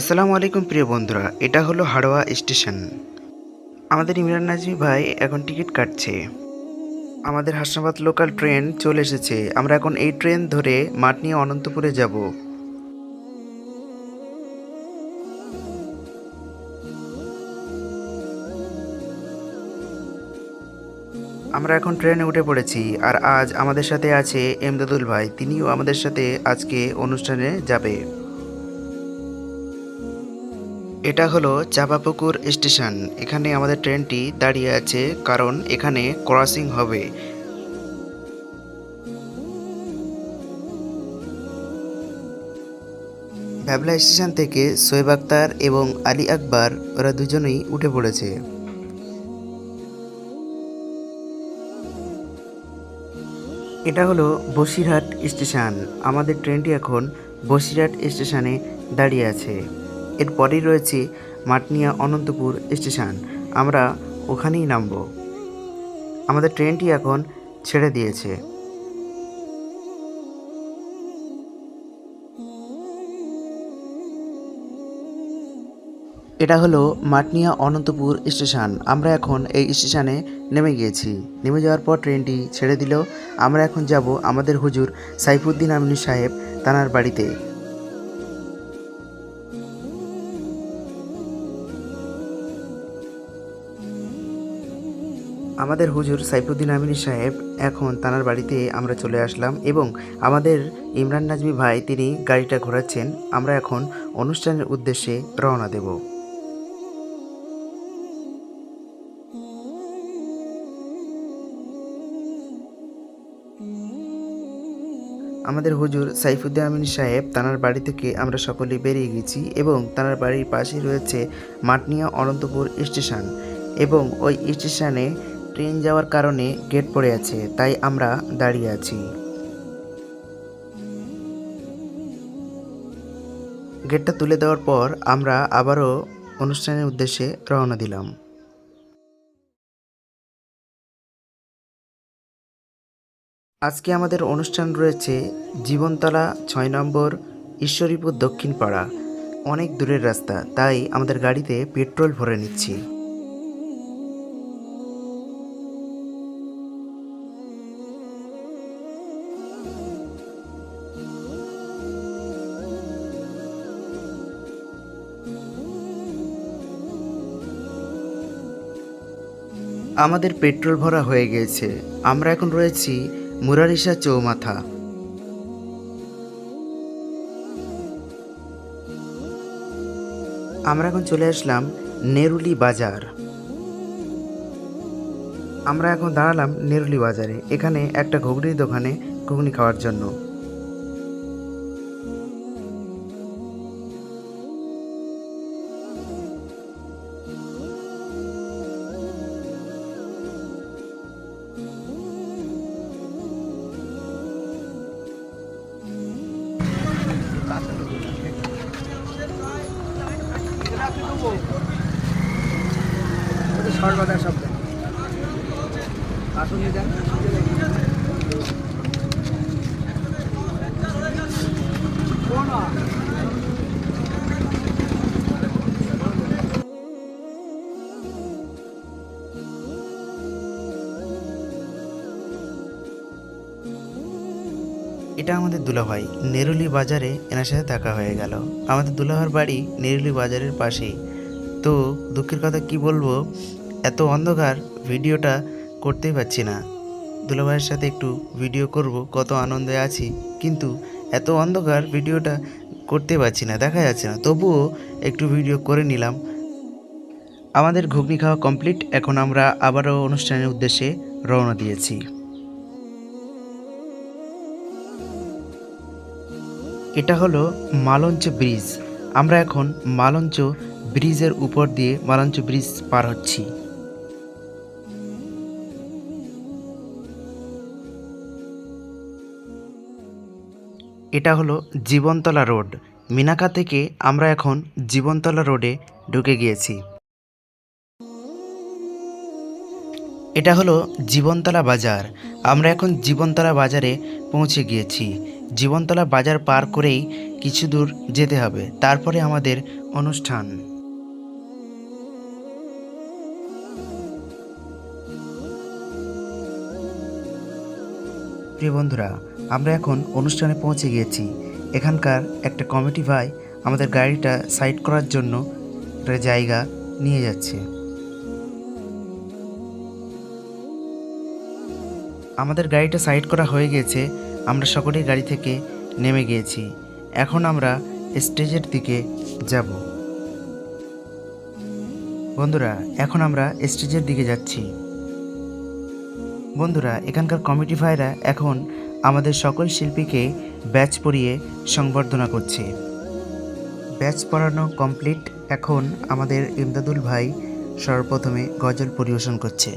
আসসালামু আলাইকুম প্রিয় বন্ধুরা, এটা হলো হাড়োয়া স্টেশন। আমাদের ইমরান নাজমি ভাই এখন টিকিট কাটছে। আমাদের হাসনাবাদ লোকাল ট্রেন চলে এসেছে। আমরা এখন এই ট্রেন ধরে মাঠ নিয়ে অনন্তপুরে যাব। আমরা এখন ট্রেনে উঠে পড়েছি আর আজ আমাদের সাথে আছে এমদাদুল ভাই। তিনিও আমাদের সাথে আজকে অনুষ্ঠানে যাবে। এটা হলো চাপাপুকুর স্টেশন। এখানে আমাদের ট্রেনটি দাঁড়িয়ে আছে, কারণ এখানে ক্রসিং হবে। ভ্যাবলা স্টেশন থেকে সোয়েব আক্তার এবং আলী আকবর, ওরা দুজনেই উঠে পড়েছে। এটা হলো বসিরহাট স্টেশন। আমাদের ট্রেনটি এখন বসিরহাট স্টেশনে দাঁড়িয়ে আছে। এরপরেই রয়েছে মাটনিয়া অনন্তপুর স্টেশন। আমরা ওখানেই নামব। আমাদের ট্রেনটি এখন ছেড়ে দিয়েছে। এটা হলো মাটনিয়া অনন্তপুর স্টেশন। আমরা এখন এই স্টেশনে নেমে গিয়েছি। নেমে যাওয়ার পর ট্রেনটি ছেড়ে দিল। আমরা এখন যাব আমাদের হুজুর সাইফুদ্দিন আমিনী সাহেব, তানার বাড়িতে। আমাদের হুজুর সাইফুদ্দিন আমিনী সাহেব এখন তানার বাড়িতে আমরা চলে আসলাম এবং আমাদের ইমরান নাজমি ভাই তিনি গাড়িটা ঘোরাচ্ছেন, আমরা এখন অনুষ্ঠানের উদ্দেশ্যে রওনা দেব। আমাদের হুজুর সাইফুদ্দিন আমিন সাহেব তানার বাড়ি থেকে আমরা সকলে বেরিয়ে গেছি এবং তানার বাড়ির পাশেই রয়েছে মাটনিয়া অনন্তপুর স্টেশন এবং ওই স্টেশনে ট্রেন যাওয়ার কারণে গেট পড়ে আছে, তাই আমরা দাঁড়িয়ে আছি। গেটটা তুলে দেওয়ার পর আমরা আবারও অনুষ্ঠানের উদ্দেশ্যে রওনা দিলাম। আজকে আমাদের অনুষ্ঠান রয়েছে জীবনতলা ছয় নম্বর ঈশ্বরীপুর দক্ষিণ পাড়া অনেক দূরের রাস্তা, তাই আমাদের গাড়িতে পেট্রোল ভরে নিচ্ছি। আমাদের পেট্রোল ভরা হয়ে গিয়েছে আমরা এখন রয়েছি মুরারিসা চৌমাথা। আমরা এখন চলে আসলাম নেরুলি বাজার। আমরা এখন দাঁড়ালাম নেরুলি বাজারে, এখানে একটা ঘুগনির দোকানে ঘুগনি খাওয়ার জন্য। সর্বদা আসুন এটা আমাদের দুলাভাই। নেরুলি বাজারে এনার সাথে দেখা হয়ে গেল। আমাদের দুলাভার বাড়ি নেরুলি বাজারের পাশেই। তো দুঃখের কথা কি বলব? এত অন্ধকার, ভিডিওটা করতেই পারছি না। দুলাভাইয়ের সাথে একটু ভিডিও করব, কত আনন্দে আছি। কিন্তু এত অন্ধকার, ভিডিওটা করতে পারছি না, দেখা যাচ্ছে না। তবুও একটু ভিডিও করে নিলাম। আমাদের ঘুগনি খাওয়া কমপ্লিট, এখন আমরা আবারও অনুষ্ঠানের উদ্দেশ্যে রওনা দিয়েছি। এটা হলো মালঞ্চ ব্রিজ। আমরা এখন মালঞ্চ ব্রিজের উপর দিয়ে মালঞ্চ ব্রিজ পার হচ্ছি। এটা হলো জীবনতলা রোড। মিনাকা থেকে আমরা এখন জীবনতলা রোডে ঢুকে গিয়েছি। এটা হলো জীবনতলা বাজার। আমরা এখন জীবনতলা বাজারে পৌঁছে গিয়েছি। জীবনতলা বাজার পার করেই কিছু দূর যেতে হবে। তারপরে আমাদের অনুষ্ঠান। প্রিয় বন্ধুরা, আমরা এখন অনুষ্ঠানে পৌঁছে গিয়েছি। এখানকার একটা কমিটি ভাই আমাদের গাড়িটা সাইড করার জন্য একটা জায়গা নিয়ে যাচ্ছে। আমাদের গাড়িটা সাইড করা হয়ে গেছে আমরা সকলেই গাড়ি থেকে নেমে গিয়েছি। এখন আমরা স্টেজের দিকে যাব। বন্ধুরা, এখন আমরা স্টেজের দিকে যাচ্ছি। বন্ধুরা, এখানকার কমিটি ভাইরা এখন আমাদের সকল শিল্পীকে ব্যাচ পরিয়ে সংবর্ধনা করছে। ব্যাচ পড়ানো কমপ্লিট এখন আমাদের ইমদাদুল ভাই সর্বপ্রথমে গজল পরিবেশন করছে।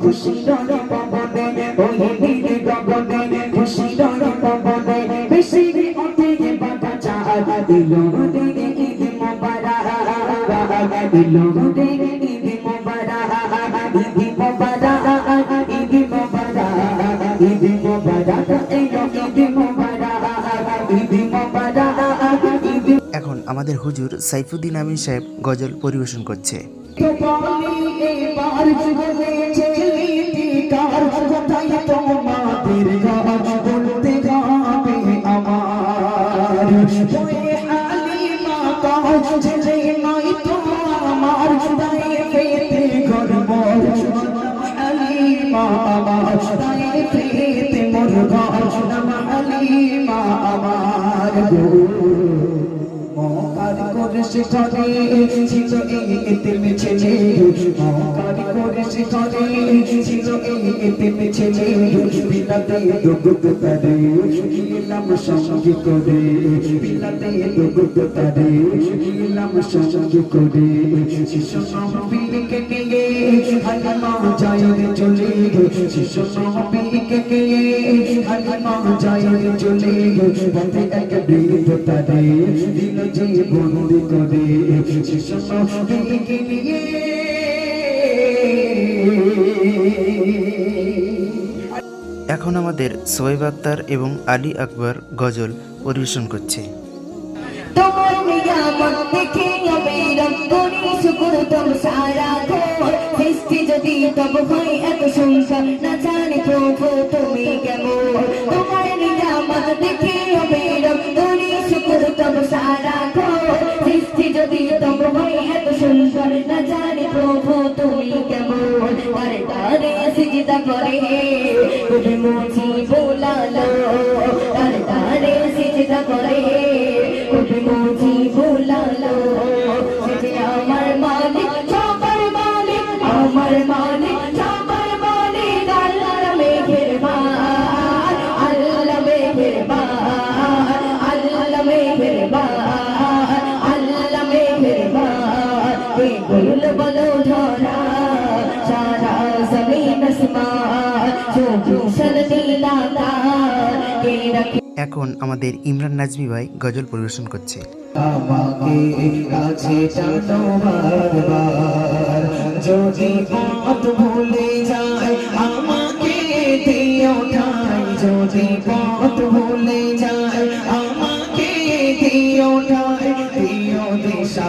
খুশি রনে পবনে ওই দিনে গগনে এখন আমাদের হুজুর সাইফুদ্দিন আমিন সাহেব গজল পরিবেশন করছে। শিখরে ছিল প্রীতি মোর গো নাম আলিমা আমার গো এই এতিম ছেলে। মকারি করে শিখরে ছিল এই এতিম ছেলে। বিলাতে দুগুদ তারে ইলাম সঙ্গী করে। বিলাতে দুগুদ তারে যায় চলে শিশু তারে নিয়ে। এখন আমাদের সোয়েব আক্তার এবং আলী আকবর গজল পরিবেশন করছে। তোমার নিয়ামত দেখে অবিরম করি শুকুর তোম সারা ঘোর। সৃষ্টি যদি তব হয় এত সংসার না জানি প্রভু তুমি কেমন। তোমার নিয়ামত দেখে কেমন তারে সিজদা করে তুমি মুছি বোলালো তারে তারে সিজদা করে তুমি মুছি বোলালো এখন আমাদের ইমরান নাজমি ভাই গজল পরিবেশন করছে। দিশা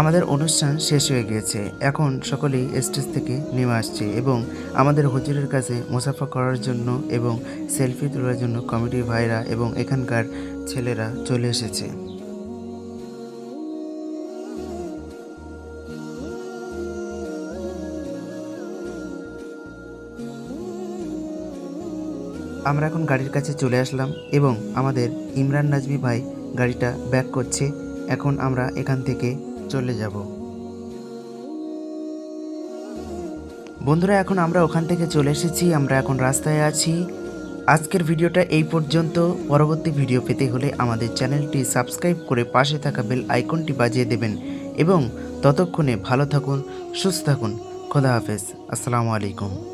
আমাদের অনুষ্ঠান শেষ হয়ে গিয়েছে। এখন সকলেই স্টেজ থেকে নেমে আসছে এবং আমাদের হুজুরের কাছে মুসাফা করার জন্য এবং সেলফি তোলার জন্য কমিটির ভাইরা এবং এখানকার ছেলেরা চলে এসেছে। আমরা এখন গাড়ির কাছে চলে আসলাম এবং আমাদের ইমরান নাজমি ভাই গাড়িটা ব্যাক করছে। এখন আমরা এখান থেকে চলে যাব। বন্ধুরা, এখন আমরা ওখান থেকে চলে এসেছি, আমরা এখন রাস্তায় আছি। আজকের ভিডিওটা এই পর্যন্ত। পরবর্তী ভিডিও পেতে হলে আমাদের চ্যানেলটি সাবস্ক্রাইব করে পাশে থাকা বেল আইকনটি বাজিয়ে দেবেন এবং ততক্ষণে ভালো থাকুন, সুস্থ থাকুন। খোদা হাফেজ। আসসালামু আলাইকুম।